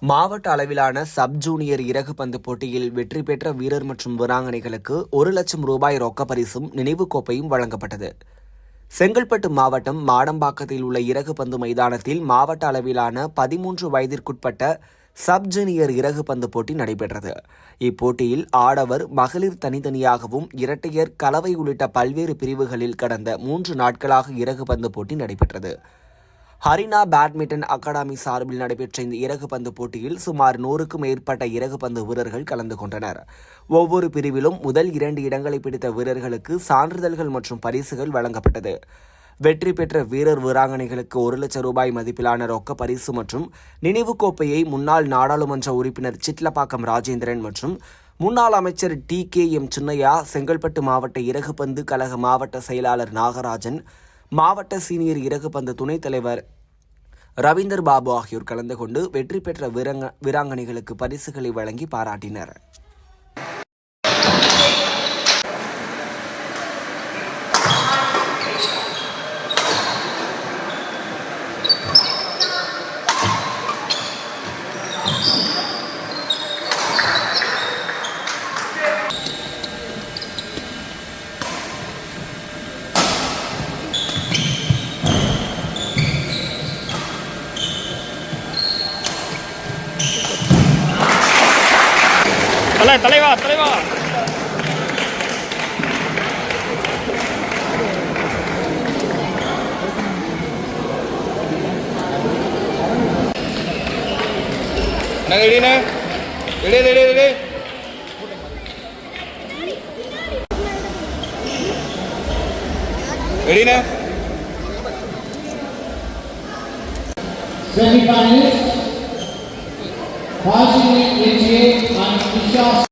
மாவட்ட அளவிலான sub junior இறகு பந்து போட்டியில் வெற்றி பெற்ற வீரர் மற்றும் வீராங்கனைகளுக்கு ஒரு லட்சம் ரூபாய் ரொக்க பரிசும் நினைவுக் கோப்பையும் வழங்கப்பட்டது. செங்கல்பட்டு மாவட்டம் மாடம்பாக்கத்தில் உள்ள இறகு பந்து மைதானத்தில் மாவட்ட அளவிலான பதிமூன்று வயதிற்குட்பட்ட சப் ஜூனியர் இறகு பந்து போட்டி நடைபெற்றது. இப்போட்டியில் ஆடவர் மகளிர் தனித்தனியாகவும் இரட்டையர் கலவை உள்ளிட்ட பல்வேறு பிரிவுகளில் கடந்த மூன்று நாட்களாக இறகு பந்து போட்டி நடைபெற்றது. ஹரினா பேட்மிண்டன் அகாடமி சார்பில் நடைபெற்ற இந்த இறகு பந்து போட்டியில் சுமார் நூறுக்கும் மேற்பட்ட இறகு பந்து வீரர்கள் கலந்து கொண்டனர். ஒவ்வொரு பிரிவிலும் முதல் இரண்டு இடங்களை பிடித்த வீரர்களுக்கு சான்றிதழ்கள் மற்றும் பரிசுகள் வழங்கப்பட்டது. வெற்றி பெற்ற வீரர் வீராங்கனைகளுக்கு ஒரு லட்சம் ரூபாய் மதிப்பிலான ரொக்க பரிசு மற்றும் நினைவுக் கோப்பையை முன்னாள் நாடாளுமன்ற உறுப்பினர் சிட்லப்பாக்கம் ராஜேந்திரன் மற்றும் முன்னாள் அமைச்சர் T K M Chinnaiya Chengalpattu மாவட்ட இறகுபந்து கழக மாவட்ட செயலாளர் நாகராஜன் மாவட்ட சீனியர் இறகுபந்து துணைத் தலைவர் ரவீந்தர் பாபு ஆகியோர் கலந்து கொண்டு வெற்றி பெற்ற வீரங்க வீராங்கனைகளுக்கு பரிசுகளை வழங்கி பாராட்டினர். தலை தலைவா தலைவா. என்ன ரெடிண்ணே ரெடி ரெடி ரெடி ரெடிண்ணே semi-finalist, Hajime J. عن الشخص